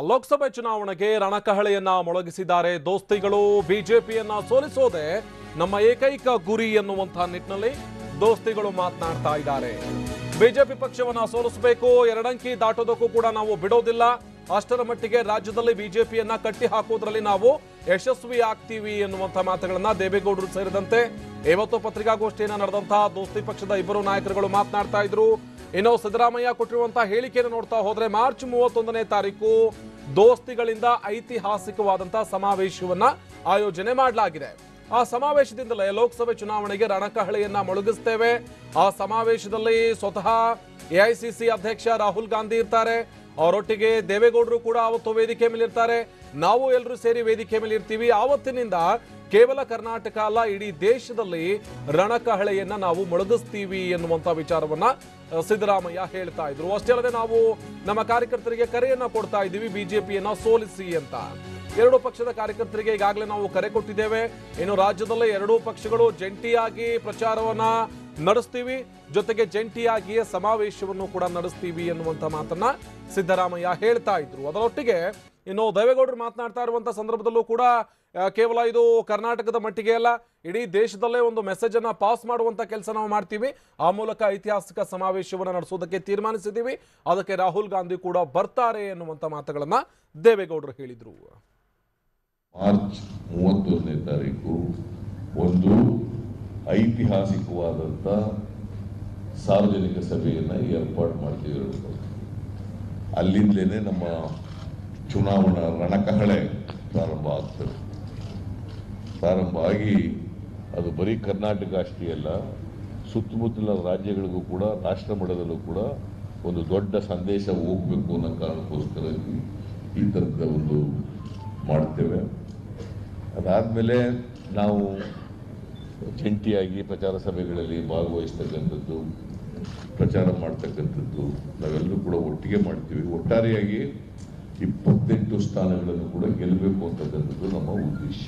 ಲೋಕಸಭೆ ಚುನಾವಣೆಗೆ ರಣಕಹಳೆಯನ್ನ ಮೊಳಗಿಸಿದ್ದಾರೆ ದೋಸ್ತಿಗಳು. ಬಿಜೆಪಿಯನ್ನ ಸೋಲಿಸೋದೆ ನಮ್ಮ ಏಕೈಕ ಗುರಿ ಎನ್ನುವಂತಹ ನಿಟ್ಟಿನಲ್ಲಿ ದೋಸ್ತಿಗಳು ಮಾತನಾಡ್ತಾ ಇದ್ದಾರೆ. ಬಿಜೆಪಿ ಪಕ್ಷವನ್ನ ಸೋಲಿಸಬೇಕು, ಎರಡಂಕಿ ದಾಟೋದಕ್ಕೂ ಕೂಡ ನಾವು ಬಿಡೋದಿಲ್ಲ. ಅಷ್ಟರ ಮಟ್ಟಿಗೆ ರಾಜ್ಯದಲ್ಲಿ ಬಿಜೆಪಿಯನ್ನ ಕಟ್ಟಿ ಹಾಕೋದ್ರಲ್ಲಿ ನಾವು ಯಶಸ್ವಿ ಆಗ್ತೀವಿ ಎನ್ನುವಂಥ ಮಾತುಗಳನ್ನ ದೇವೇಗೌಡರು ಸೇರಿದಂತೆ ಇವತ್ತು ಪತ್ರಿಕಾಗೋಷ್ಠಿಯನ್ನ ನಡೆದಂತಹ ದೋಸ್ತಿ ಪಕ್ಷದ ಇಬ್ಬರು ನಾಯಕರುಗಳು ಮಾತನಾಡ್ತಾ ಇದ್ರು. ಇನ್ನು ಸಿದ್ದರಾಮಯ್ಯ ಕೊಟ್ಟಿರುವಂತಹ ಹೇಳಿಕೆಯನ್ನು ನೋಡ್ತಾ ಹೋದ್ರೆ ಮಾರ್ಚ್ ಮೂವತ್ತೊಂದನೇ ತಾರೀಕು ದೋಸ್ತಿಗಳಿಂದ ಐತಿಹಾಸಿಕವಾದಂತಹ ಸಮಾವೇಶವನ್ನ ಆಯೋಜನೆ ಮಾಡಲಾಗಿದೆ. ಆ ಸಮಾವೇಶದಿಂದಲೇ ಲೋಕಸಭೆ ಚುನಾವಣೆಗೆ ರಣಕಹಳೆಯನ್ನ ಮೊಳಗಿಸ್ತೇವೆ. ಆ ಸಮಾವೇಶದಲ್ಲಿ ಸ್ವತಃ ಎಐಸಿಸಿ ಅಧ್ಯಕ್ಷ ರಾಹುಲ್ ಗಾಂಧಿ ಇರ್ತಾರೆ. ಅವರೊಟ್ಟಿಗೆ ದೇವೇಗೌಡರು ಕೂಡ ಆವತ್ತು ವೇದಿಕೆ ಮೇಲೆ ಇರ್ತಾರೆ ನಾವು ಎಲ್ಲರೂ ಸೇರಿ ವೇದಿಕೆ ಮೇಲೆ ಇರ್ತೀವಿ ಆವತ್ತಿನಿಂದ ಕೇವಲ ಕರ್ನಾಟಕ ಅಲ್ಲ, ಇಡೀ ದೇಶದಲ್ಲಿ ರಣಕಹಳೆಯನ್ನ ನಾವು ಮೊಳಗಿಸ್ತೀವಿ ಎನ್ನುವಂತ ವಿಚಾರವನ್ನ ಸಿದ್ದರಾಮಯ್ಯ ಹೇಳ್ತಾ ಇದ್ರು. ಅಷ್ಟೇ ಅಲ್ಲದೆ ನಾವು ನಮ್ಮ ಕಾರ್ಯಕರ್ತರಿಗೆ ಕರೆಯನ್ನ ಕೊಡ್ತಾ ಇದ್ದೀವಿ, ಬಿಜೆಪಿಯನ್ನ ಸೋಲಿಸಿ ಅಂತ. ಎರಡು ಪಕ್ಷದ ಕಾರ್ಯಕರ್ತರಿಗೆ ಈಗಾಗಲೇ ನಾವು ಕರೆ ಕೊಟ್ಟಿದ್ದೇವೆ. ಇನ್ನು ರಾಜ್ಯದಲ್ಲೇ ಎರಡೂ ಪಕ್ಷಗಳು ಜಂಟಿಯಾಗಿ ಪ್ರಚಾರವನ್ನ ನಡೆಸ್ತೀವಿ. ಜೊತೆಗೆ ಜಂಟಿಯಾಗಿಯೇ ಸಮಾವೇಶವನ್ನು ಕೂಡ ನಡೆಸ್ತೀವಿ ಎನ್ನುವಂತ ಮಾತನ್ನ ಸಿದ್ದರಾಮಯ್ಯ ಹೇಳ್ತಾ ಇದ್ರು. ಅದರೊಟ್ಟಿಗೆ ಇನ್ನು ದೇವೇಗೌಡರು ಮಾತನಾಡ್ತಾ ಇರುವಂತ ಸಂದರ್ಭದಲ್ಲೂ ಕೂಡ ಕೇವಲ ಇದು ಕರ್ನಾಟಕದ ಮಟ್ಟಿಗೆ ಅಲ್ಲ, ಇಡೀ ದೇಶದಲ್ಲೇ ಒಂದು ಮೆಸೇಜ್ ಅನ್ನ ಪಾಸ್ ಮಾಡುವಂತ ಕೆಲಸ ನಾವು ಮಾಡ್ತೀವಿ. ಆ ಮೂಲಕ ಐತಿಹಾಸಿಕ ಸಮಾವೇಶವನ್ನು ನಡೆಸೋದಕ್ಕೆ ತೀರ್ಮಾನಿಸಿದ್ದೀವಿ. ಅದಕ್ಕೆ ರಾಹುಲ್ ಗಾಂಧಿ ಕೂಡ ಬರ್ತಾರೆ ಎನ್ನುವಂತ ಮಾತುಗಳನ್ನ ದೇವೇಗೌಡರು ಹೇಳಿದ್ರು. ಮಾರ್ಚ್ ಮೂವತ್ತೊಂದನೇ ತಾರೀಕು ಒಂದು ಐತಿಹಾಸಿಕವಾದಂಥ ಸಾರ್ವಜನಿಕ ಸಭೆಯನ್ನು ಏರ್ಪಾಡು ಮಾಡ್ತೀವಿ ಅಲ್ಲಿಂದಲೇ ನಮ್ಮ ಚುನಾವಣಾ ರಣಕಹಳೆ ಪ್ರಾರಂಭ ಆಗ್ತದೆ. ಪ್ರಾರಂಭ ಆಗಿ ಅದು ಬರೀ ಕರ್ನಾಟಕ ಅಷ್ಟೇ ಅಲ್ಲ, ಸುತ್ತಮುತ್ತಲ ರಾಜ್ಯಗಳಿಗೂ ಕೂಡ, ರಾಷ್ಟ್ರ ಮಟ್ಟದಲ್ಲೂ ಕೂಡ ಒಂದು ದೊಡ್ಡ ಸಂದೇಶ ಹೋಗಬೇಕು ಅನ್ನೋ ಕಾರಣಕ್ಕೋಸ್ಕರ ಈ ಥರದ ಒಂದು ಮಾಡ್ತೇವೆ. ಅದಾದಮೇಲೆ ನಾವು ಜಂಟಿಯಾಗಿ ಪ್ರಚಾರ ಸಭೆಗಳಲ್ಲಿ ಭಾಗವಹಿಸ್ತಕ್ಕಂಥದ್ದು, ಪ್ರಚಾರ ಮಾಡ್ತಕ್ಕಂಥದ್ದು, ನಾವೆಲ್ಲರೂ ಕೂಡ ಒಟ್ಟಿಗೆ ಮಾಡ್ತೀವಿ. ಒಟ್ಟಾರೆಯಾಗಿ ಇಪ್ಪತ್ತೆಂಟು ಸ್ಥಾನಗಳನ್ನು ಕೂಡ ಗೆಲ್ಲಬೇಕು ಅಂತಕ್ಕಂಥದ್ದು ನಮ್ಮ ಉದ್ದೇಶ.